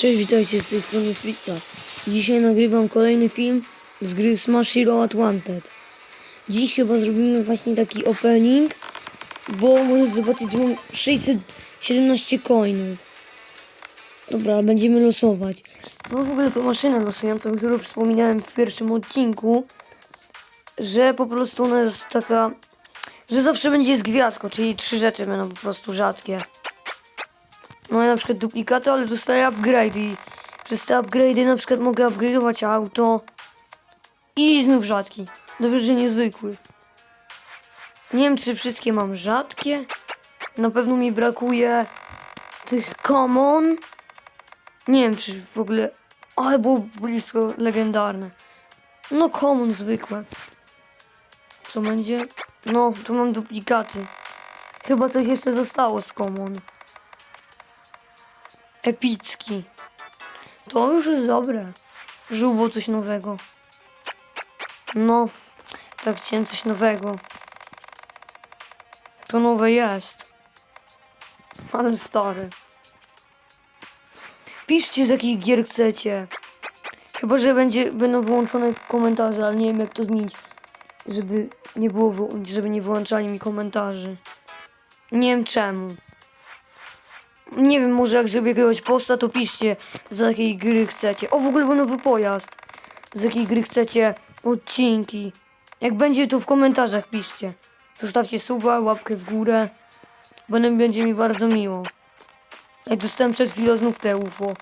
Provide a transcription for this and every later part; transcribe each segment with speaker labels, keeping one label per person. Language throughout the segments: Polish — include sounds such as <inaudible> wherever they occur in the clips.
Speaker 1: Cześć, witajcie z tej strony Fritta. Dzisiaj nagrywam kolejny film z gry Smash Hero Atlanted. Dziś chyba zrobimy właśnie taki opening, bo możecie zobaczyć, że mam 617 coinów. Dobra, będziemy losować. No w ogóle to maszynę losującą, którą wspominałem w pierwszym odcinku, że po prostu ona jest taka, że zawsze będzie z gwiazdką, czyli trzy rzeczy będą po prostu rzadkie. Ja na przykład duplikaty, ale dostaję upgrade i przez te upgrade'y na przykład mogę upgrade'ować auto i znów rzadki. Dobrze, że niezwykły. Nie wiem, czy wszystkie mam rzadkie. Na pewno mi brakuje tych common. Nie wiem, czy w ogóle... Ale było blisko legendarne. No common zwykłe. Co będzie? No, tu mam duplikaty. Chyba coś jeszcze zostało z common. Epicki. To już jest dobre. Że było coś nowego. No, tak chciałem coś nowego. To nowe jest. Ale stare. Piszcie z jakich gier chcecie. Chyba, że będzie, będą wyłączone komentarze, ale nie wiem jak to zmienić. Żeby nie było, żeby nie wyłączali mi komentarzy. Nie wiem czemu. Nie wiem, może jak zrobię jakiegoś posta, to piszcie z jakiej gry chcecie. O, w ogóle był nowy pojazd. Z jakiej gry chcecie odcinki. Jak będzie, to w komentarzach piszcie. Zostawcie suba, łapkę w górę. Będę, będzie mi bardzo miło. Jak dostałem przed chwilą znów te UFO.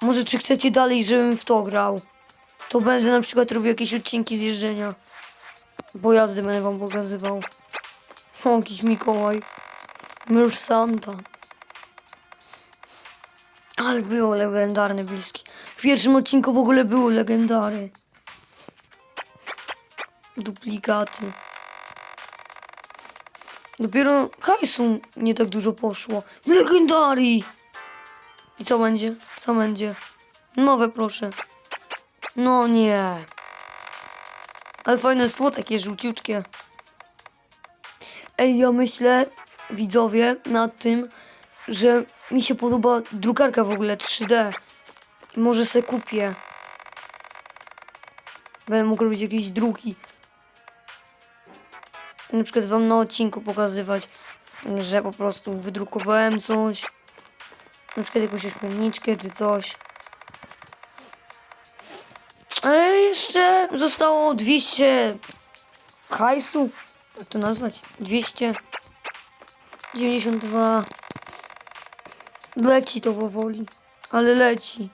Speaker 1: Może czy chcecie dalej, żebym w to grał? To będę na przykład robił jakieś odcinki z jeżdżenia. Pojazdy będę wam pokazywał. O, jakiś Mikołaj. Mysz Santa. Ale było legendarne bliski. W pierwszym odcinku w ogóle były legendary. Duplikaty. Dopiero hajsu nie tak dużo poszło. Legendary! I co będzie? Co będzie? Nowe proszę. No nie. Ale fajne sło takie żółciutkie. Ej, ja myślę, widzowie, nad tym, że mi się podoba drukarka w ogóle 3D. I może se kupię. Będę mógł robić jakieś druki. Na przykład wam na odcinku pokazywać, że po prostu wydrukowałem coś. Na przykład jakąś pomniczkę czy coś. Ale jeszcze zostało 200 hajsu. Jak to nazwać? 292. Leci to powoli. Ale leci.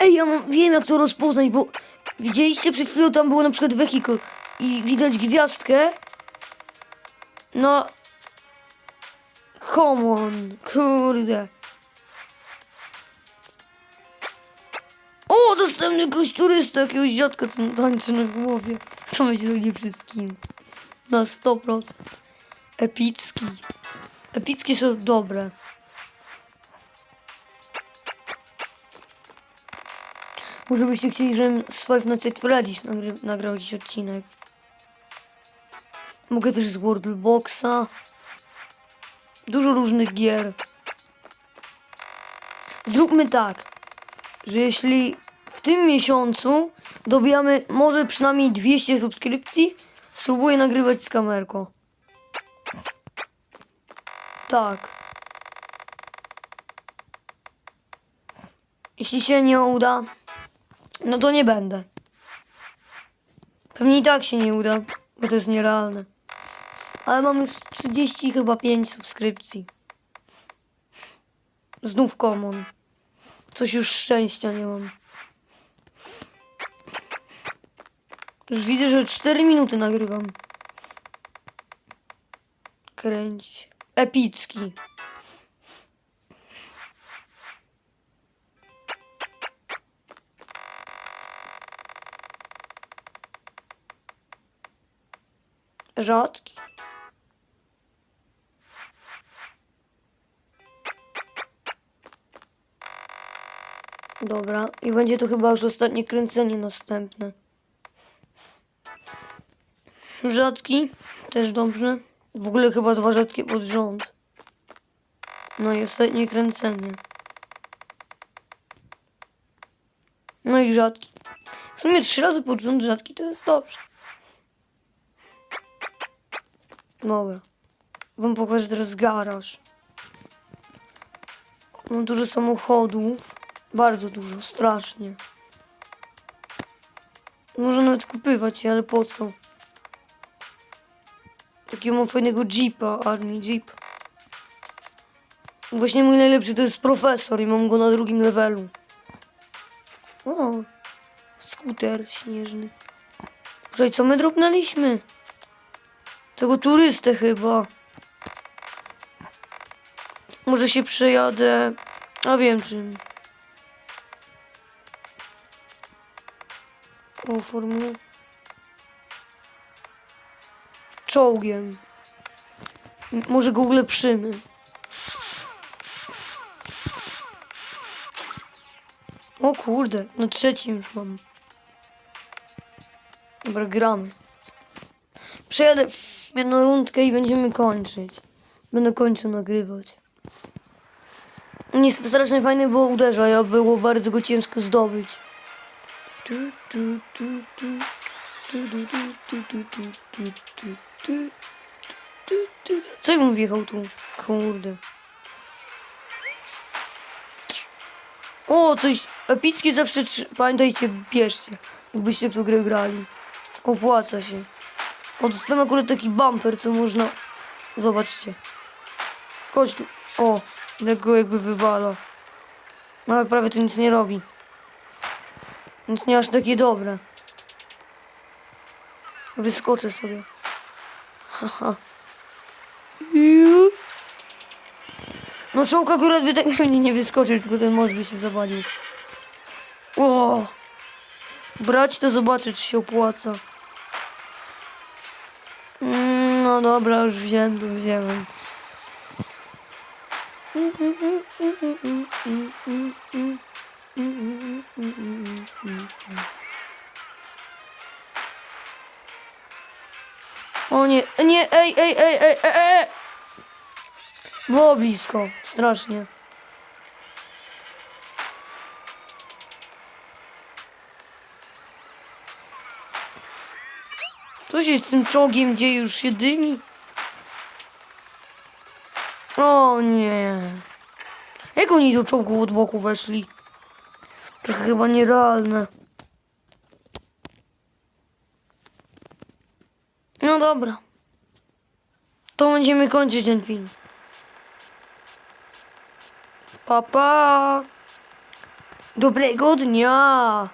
Speaker 1: Ej, ja wiem jak to rozpoznać, bo widzieliście przed chwilą tam było na przykład wehikl i widać gwiazdkę. No. Come on, kurde. O, dostałem jakiegoś turysta, jakiegoś dziadka, co tańczy na głowie. To będzie najlepszy skin. Na 100%. Epicki. Epickie są dobre. Może byście chcieli, żebym z Five Nights at nagrał jakiś odcinek. Mogę też z World Boxa. Dużo różnych gier. Zróbmy tak, że jeśli w tym miesiącu dobijamy może przynajmniej 200 subskrypcji, spróbuję nagrywać z kamerką. Tak. Jeśli się nie uda, no to nie będę. Pewnie i tak się nie uda, bo to jest nierealne. Ale mam już 30 chyba 5 subskrypcji. Znów common. Coś już szczęścia nie mam. Już widzę, że 4 minuty nagrywam. Się. Epicki. Rzadki. Dobra, i będzie to chyba już ostatnie kręcenie następne. Rzadki, też dobrze. W ogóle chyba dwa rzadkie pod rząd. No i ostatnie kręcenie. No i rzadki. W sumie trzy razy pod rząd rzadki to jest dobrze. Dobra. Wam pokażę teraz garaż. Mam dużo samochodów. Bardzo dużo, strasznie. Można nawet kupywać je, ale po co? Takiego mam fajnego jeepa, army jeep. Właśnie mój najlepszy to jest profesor i mam go na drugim levelu. O, skuter śnieżny. Poczekaj, co my drobnęliśmy? Tego turystę chyba. Może się przejadę. A wiem czym. O, formułę. Czołgiem. Może go ulepszymy. O kurde, na trzecim już mam. Dobra, gramy. Przejadę jedną rundkę i będziemy kończyć. Będę kończył nagrywać. Nie jest strasznie fajny, bo uderza, ja było bardzo go ciężko zdobyć. Tu, tu, tu, tu. Co on wjechał tu? Kurde. O, coś epickie zawsze trzy- pamiętajcie, bierzcie, jakbyście w grę grali. Opłaca się. O, dostałem akurat taki bumper, co można... Zobaczcie. Chodź tu. O, jak go jakby wywala. No ale prawie to nic nie robi. Nic nie aż takie dobre. Wyskoczę sobie. Haha. No czołg akurat by tak <laughs> pewnie nie wyskoczył, tylko ten most by się zawalił. O! Brać to zobaczyć, czy się opłaca. Mm, No dobra, już wziąłem, to wziąłem. O nie, ej, ej, ej, ej, ej, ej! Było blisko, strasznie. Co się z tym czołgiem dzieje? Już się dymi? O nie. Jak oni do czołgów od boku weszli? To chyba nierealne. No dobra. Będziemy kończyć ten film. Pa, pa. Dobrego dnia.